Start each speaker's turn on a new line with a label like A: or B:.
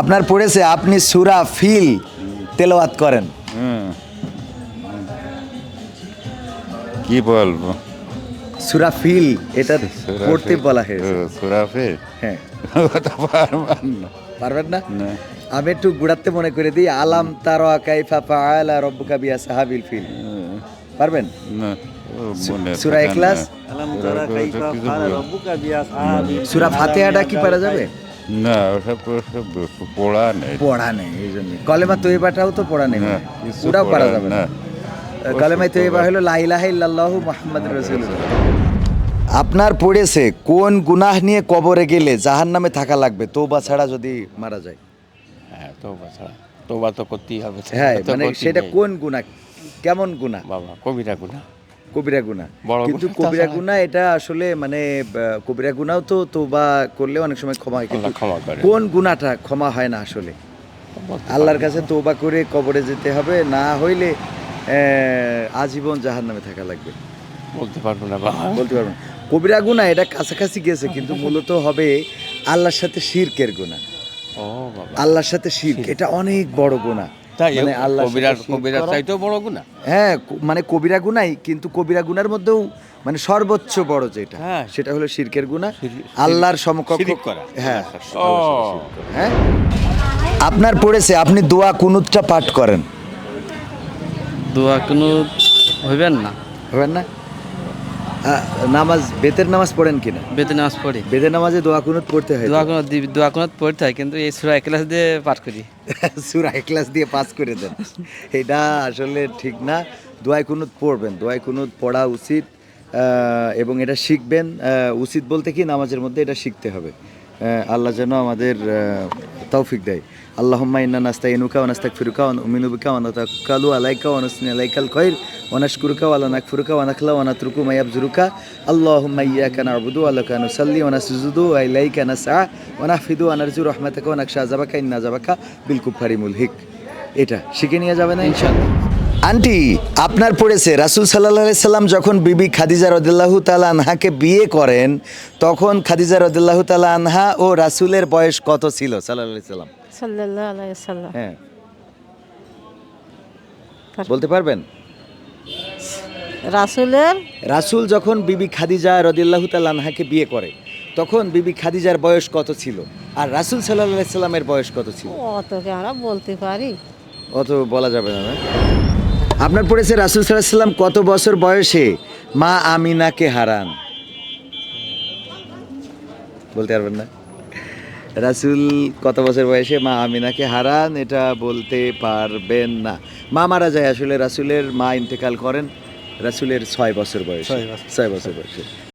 A: আপনার পড়েছে আপনি সুরা ফিল তেলাওয়াত করেন।
B: কি বলব?
A: সুরা ফিল এটা পড়তে বলা হয়েছে।
B: সুরাফে
A: হ্যাঁ।
B: ওটা পারবেন না।
A: পারবেন না?
B: না।
A: আমি একটু গুড়াতে মনে করে দিই আলাম তারা কাইফা ফাআলা রব্বুকা বিয়া সাহাবিল ফিল। পারবেন?
B: না মনে
A: ইখলাস?
C: তারা কাইফা ফাআলা
A: সুরা ফাতিহাটা কি পারা যাবে?
B: না ওসব পড়া নেই।
A: পড়া নেই এই জন্য। কলেমা তৈবাটাও তো পড়া নেই। ওটাও
B: পড়া
A: যাবে না।
B: না।
A: কলেমা তৈবা হলো লা ইলাহা ইল্লাল্লাহু মুহাম্মাদুর রাসূলুল্লাহ। আপনার পড়েছে কোন গুনাহ নিয়ে কবরে গেলে জাহান্নামে থাকা লাগবে? তৌবা ছাড়া যদি মারা যায়।
C: হ্যাঁ তোবা ছাড়া। তোবা তো করতেই হবে।
A: হ্যাঁ
C: সেটা
A: মানে সেটা কোন গুনাহ? কেমন গুনাহ?
C: বাবা কবিরা গুনা
A: কবিরা গুনাহ কিন্তু কবিরা
C: তাছাড়া-
A: এটা আসলে মানে কবিরা গুনাহও তো তৌবা করলে অনেক সময় ক্ষমা হয় কিন্তু কোন গুনাহটা ক্ষমা হয় না আসলে? আল্লাহর কাছে তৌবা করে কবরে যেতে হবে না হইলে আহ, আজীবন জাহান্নামে থাকা লাগবে।
C: বলতে পারব না বাবা
A: বলতে পারব না। কবিরা গুনাহ এটা কাছাকাছি গেছে কিন্তু মূলত হবে আল্লাহর সাথে শিরকের গুনাহ
C: ও বাবা।
A: আল্লাহর সাথে শিরক এটা অনেক বড় গুনাহ
C: তাই
A: মানে করা-
C: চাইতেও বড় গুণা
A: হ্যাঁ মানে কবিরা গুনাই কিন্তু কবিরা গুনার মধ্যেও মানে সর্বোচ্চ বড় যেটা
C: হ্যাঁ।
A: সেটা হলো শিরকের
C: গুনা
A: আল্লাহর সমকক্ষ
C: করা।
A: হ্যাঁ। হ্যাঁ? আপনার পড়েছে আপনি দোয়া কুনুতটা পাঠ করেন।
D: দোয়া কুনুদ হইবেন না।
A: হবেন না? নামাজ বেতের নামাজ পড়েন কিনা?
D: বেদে নামাজ পড়ি।
A: বেদের নামাজে দোয়া কুনুত পড়তে হয়
D: দোয়া কোনো দি- দোয়া কোনো পড়তে হয় কিন্তু এই সুরা ক্লাস দিয়ে পাঠ করি।
A: সুরা ক্লাস দিয়ে পাস করে দেন। এটা আসলে ঠিক না। দোয়াই কুনুত পড়বেন। দোয়াই কুনুত পড়া উচিত এবং এটা শিখবেন। উচিত বলতে কি নামাজের মধ্যে এটা শিখতে হবে। আল্লাহ যেন আমাদের তৌফিক দেয়। আল্লাহম্মা ইন্না নাস্তা ইনুকা অনাস্তাক ফিরুকা নুমিনু বিকা ওয়া নাতাওয়াক্কালু আলাইকা ওয়া নুসনি আলাইকাল খৈর অনাশকুরুকা নাশকুরুকা ফুরুকা লা নাকফুরুকা ওয়া নাখলা ওয়া নাতরুকু মা ইয়াবজুরুকা। আল্লাহুম্মা ইyyaka না'বুদু ওয়া লাকা নুসাল্লি ওয়া নাসজুদু ওয়া ইলাইকা নাসআ ওয়া নাহফিদু ওয়া নারজু রাহমাতাকা ওয়া নাখশা আযাবাকা ইন্না আযাবাকা বিল কুফারি মুলহিক। এটা শিখে নিয়ে যাবে না ইনশাআল্লাহ। আন্টি আপনার পড়েছে রাসুল সাল্লাহ সাল্লাম যখন বিবি খাদিজা রদুল্লাহ তালা আনহাকে বিয়ে করেন তখন খাদিজা রদুল্লাহ তালা আনহা ও রাসুলের বয়স কত ছিল সাল্লাহ সাল্লাম? হ্যাঁ। বলতে পারবেন?
E: রাসূলের?
A: রাসুল যখন বিবি খাদিজা রদিল্লাহ তালা আনহাকে বিয়ে করে তখন বিবি খাদিজার বয়স কত ছিল? আর রাসুল সাল্লাহ সাল্লামের বয়স কত ছিল?
E: অত আমরা বলতে পারি।
A: অত বলা যাবে না? আপনার পড়েছে রাসুল সাল্লাম কত বছর বয়সে? মা আমিনাকে হারান। বলতে পারবেন না? রাসুল কত বছর বয়সে মা আমিনাকে হারান এটা বলতে পারবেন না। মা মারা যায় আসলে রাসুলের মা ইন্তেকাল করেন রাসুলের ছয় বছর বয়স। ছয় বছর বয়সে।